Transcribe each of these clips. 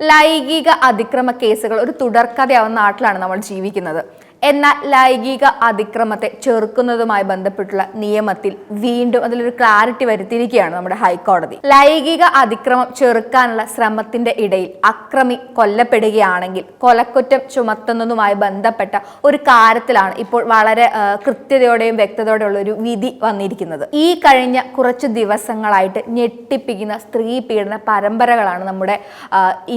ലൈംഗിക അതിക്രമ കേസുകൾ ഒരു തുടർക്കഥയാവുന്ന നാട്ടിലാണ് നമ്മൾ ജീവിക്കുന്നത്. എന്നാൽ ലൈംഗിക അതിക്രമത്തെ ചെറുക്കുന്നതുമായി ബന്ധപ്പെട്ടുള്ള നിയമത്തിൽ വീണ്ടും അതിലൊരു ക്ലാരിറ്റി വരുത്തിയിരിക്കുകയാണ് നമ്മുടെ ഹൈക്കോടതി. ലൈംഗിക അതിക്രമം ചെറുക്കാനുള്ള ശ്രമത്തിന്റെ ഇടയിൽ അക്രമി കൊല്ലപ്പെടുകയാണെങ്കിൽ കൊലക്കുറ്റം ചുമത്തുന്നതുമായി ബന്ധപ്പെട്ട ഒരു കാര്യത്തിലാണ് ഇപ്പോൾ വളരെ കൃത്യതയോടെയും വ്യക്തതയോടെയുള്ള ഒരു വിധി വന്നിരിക്കുന്നത്. ഈ കഴിഞ്ഞ കുറച്ച് ദിവസങ്ങളായിട്ട് ഞെട്ടിപ്പിക്കുന്ന സ്ത്രീ പീഡന പരമ്പരകളാണ് നമ്മുടെ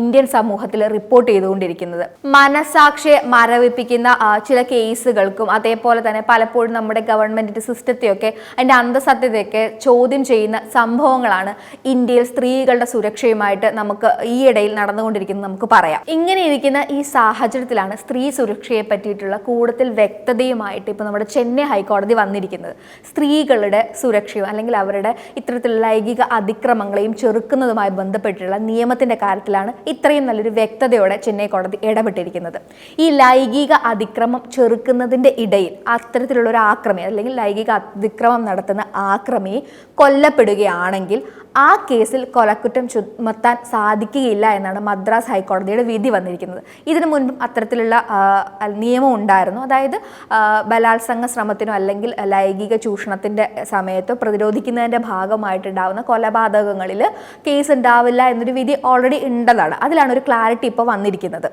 ഇന്ത്യൻ സമൂഹത്തിൽ റിപ്പോർട്ട് ചെയ്തുകൊണ്ടിരിക്കുന്നത്. മനസാക്ഷിയെ മരവിപ്പിക്കുന്ന ആ, ചില കേസുകൾക്കും അതേപോലെ തന്നെ പലപ്പോഴും നമ്മുടെ ഗവൺമെന്റിന്റെ സിസ്റ്റത്തെയൊക്കെ അതിന്റെ അന്തസത്യതയൊക്കെ ചോദ്യം ചെയ്യുന്ന സംഭവങ്ങളാണ് ഇന്ത്യയിൽ സ്ത്രീകളുടെ സുരക്ഷയുമായിട്ട് നമുക്ക് ഈയിടയിൽ നടന്നുകൊണ്ടിരിക്കുന്നത് നമുക്ക് പറയാം. ഇങ്ങനെ ഇരിക്കുന്ന ഈ സാഹചര്യത്തിലാണ് സ്ത്രീ സുരക്ഷയെ പറ്റിയിട്ടുള്ള കൂടുതൽ വ്യക്തതയുമായിട്ട് ഇപ്പോൾ നമ്മുടെ ചെന്നൈ ഹൈക്കോടതി വന്നിരിക്കുന്നത്. സ്ത്രീകളുടെ സുരക്ഷയും അല്ലെങ്കിൽ അവരുടെ ഇത്തരത്തിലുള്ള ലൈംഗിക അതിക്രമങ്ങളെയും ചെറുക്കുന്നതുമായി ബന്ധപ്പെട്ടുള്ള നിയമത്തിന്റെ കാര്യത്തിലാണ് ഇത്രയും നല്ലൊരു വ്യക്തതയോടെ ചെന്നൈ കോടതി ഇടപെട്ടിരിക്കുന്നത്. ഈ ലൈംഗിക അതിക്രമം ചെറുക്കുന്നതിന്റെ ഇടയിൽ അത്തരത്തിലുള്ള ഒരു ആക്രമി അല്ലെങ്കിൽ ലൈംഗിക അതിക്രമം നടത്തുന്ന ആക്രമി കൊല്ലപ്പെടുകയാണെങ്കിൽ ആ കേസിൽ കൊലക്കുറ്റം ചുമത്താൻ സാധിക്കുകയില്ല എന്നാണ് മദ്രാസ് ഹൈക്കോടതിയുടെ വിധി വന്നിരിക്കുന്നത്. ഇതിനു മുൻപും അത്തരത്തിലുള്ള നിയമം ഉണ്ടായിരുന്നു. അതായത് ബലാത്സംഗ ശ്രമത്തിനോ അല്ലെങ്കിൽ ലൈംഗിക ചൂഷണത്തിന്റെ സമയത്തോ പ്രതിരോധിക്കുന്നതിന്റെ ഭാഗമായിട്ടുണ്ടാവുന്ന കൊലപാതകങ്ങളിൽ കേസ് ഉണ്ടാവില്ല എന്നൊരു വിധി ഓൾറെഡി ഉണ്ടതാണ്. അതിലാണ് ഒരു ക്ലാരിറ്റി ഇപ്പോൾ വന്നിരിക്കുന്നത്.